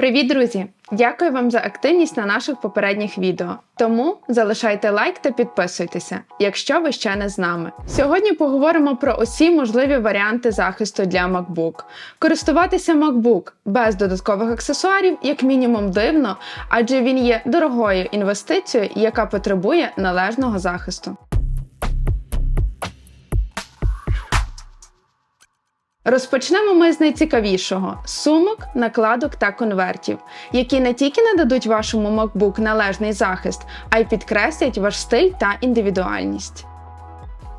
Привіт, друзі! Дякую вам за активність на наших попередніх відео. Тому залишайте лайк та підписуйтеся, якщо ви ще не з нами. Сьогодні поговоримо про усі можливі варіанти захисту для MacBook. Користуватися MacBook без додаткових аксесуарів, як мінімум, дивно, адже він є дорогою інвестицією, яка потребує належного захисту. Розпочнемо ми з найцікавішого сумок, накладок та конвертів, які не тільки нададуть вашому MacBook належний захист, а й підкреслять ваш стиль та індивідуальність.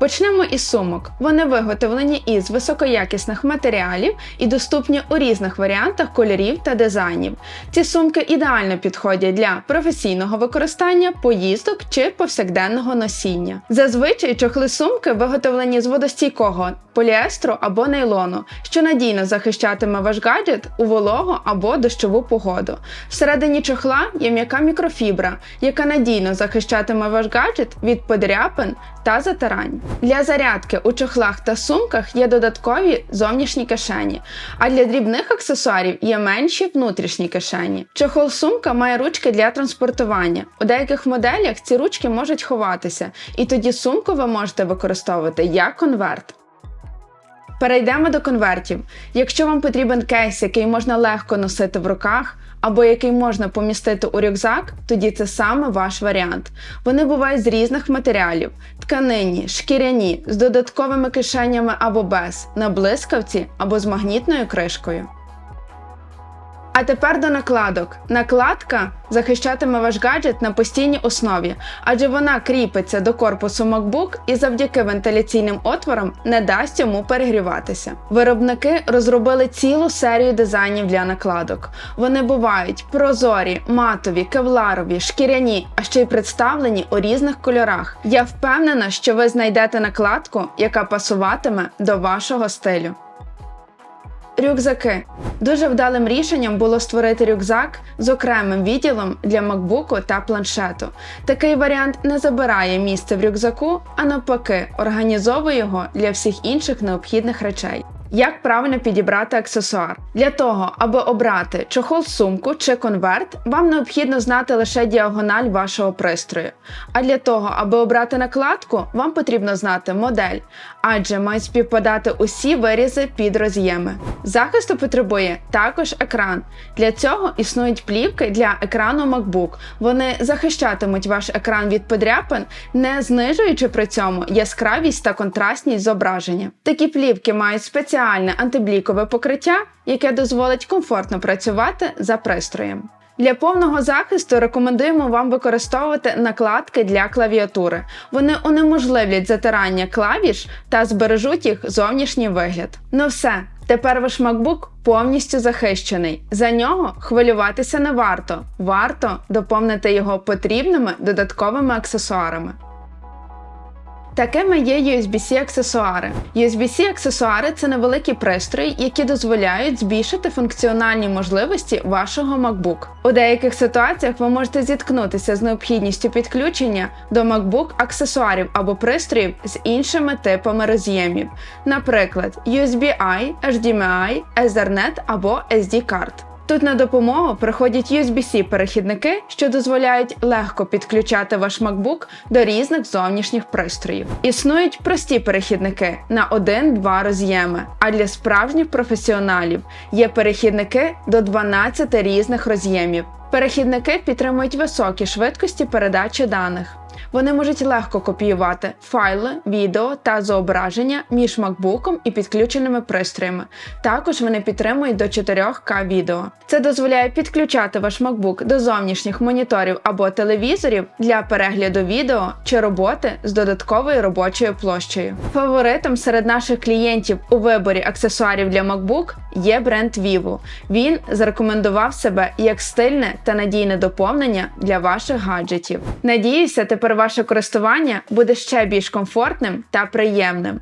Почнемо із сумок. Вони виготовлені із високоякісних матеріалів і доступні у різних варіантах кольорів та дизайнів. Ці сумки ідеально підходять для професійного використання, поїздок чи повсякденного носіння. Зазвичай чохли сумки виготовлені з водостійкого поліестру або нейлону, що надійно захищатиме ваш гаджет у вологу або дощову погоду. Всередині чохла є м'яка мікрофібра, яка надійно захищатиме ваш гаджет від подряпин та затирань. Для зарядки у чохлах та сумках є додаткові зовнішні кишені, а для дрібних аксесуарів є менші внутрішні кишені. Чохол сумка має ручки для транспортування. У деяких моделях ці ручки можуть ховатися, і тоді сумку ви можете використовувати як конверт. Перейдемо до конвертів. Якщо вам потрібен кейс, який можна легко носити в руках, або який можна помістити у рюкзак, тоді це саме ваш варіант. Вони бувають з різних матеріалів: тканині, шкіряні, з додатковими кишенями або без, на блискавці або з магнітною кришкою. А тепер до накладок. Накладка захищатиме ваш гаджет на постійній основі, адже вона кріпиться до корпусу MacBook і завдяки вентиляційним отворам не дасть йому перегріватися. Виробники розробили цілу серію дизайнів для накладок. Вони бувають прозорі, матові, кевларові, шкіряні, а ще й представлені у різних кольорах. Я впевнена, що ви знайдете накладку, яка пасуватиме до вашого стилю. Рюкзаки дуже вдалим рішенням було створити рюкзак з окремим відділом для макбуку та планшету. Такий варіант не забирає місце в рюкзаку, а навпаки, організовує його для всіх інших необхідних речей. Як правильно підібрати аксесуар? Для того, аби обрати чохол сумку чи конверт, вам необхідно знати лише діагональ вашого пристрою. А для того, аби обрати накладку, вам потрібно знати модель, адже мають співпадати усі вирізи під роз'єми. Захисту потребує також екран. Для цього існують плівки для екрану MacBook. Вони захищатимуть ваш екран від подряпин, не знижуючи при цьому яскравість та контрастність зображення. Такі плівки мають спеціальні спеціальне антиблікове покриття, яке дозволить комфортно працювати за пристроєм. Для повного захисту рекомендуємо вам використовувати накладки для клавіатури. Вони унеможливлять затирання клавіш та збережуть їх зовнішній вигляд. Ну все, тепер ваш MacBook повністю захищений. За нього хвилюватися не варто. Варто доповнити його потрібними додатковими аксесуарами. Такими є USB-C аксесуари. USB-C аксесуари це невеликі пристрої, які дозволяють збільшити функціональні можливості вашого MacBook. У деяких ситуаціях ви можете зіткнутися з необхідністю підключення до MacBook аксесуарів або пристроїв з іншими типами роз'ємів, наприклад, USB-I, HDMI, Ethernet або SD карт. Тут на допомогу приходять USB-C перехідники, що дозволяють легко підключати ваш MacBook до різних зовнішніх пристроїв. Існують прості перехідники на 1-2 роз'єми, а для справжніх професіоналів є перехідники до 12 різних роз'ємів. Перехідники підтримують високі швидкості передачі даних. Вони можуть легко копіювати файли, відео та зображення між MacBook і підключеними пристроями. Також вони підтримують до 4К відео. Це дозволяє підключати ваш MacBook до зовнішніх моніторів або телевізорів для перегляду відео чи роботи з додатковою робочою площею. Фаворитом серед наших клієнтів у виборі аксесуарів для MacBook є бренд Vivo. Він зарекомендував себе як стильне та надійне доповнення для ваших гаджетів. Надіюся, тепер ваше користування буде ще більш комфортним та приємним.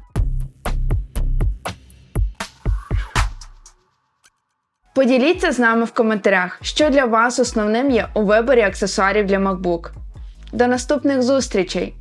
Поділіться з нами в коментарях, що для вас основним є у виборі аксесуарів для MacBook. До наступних зустрічей!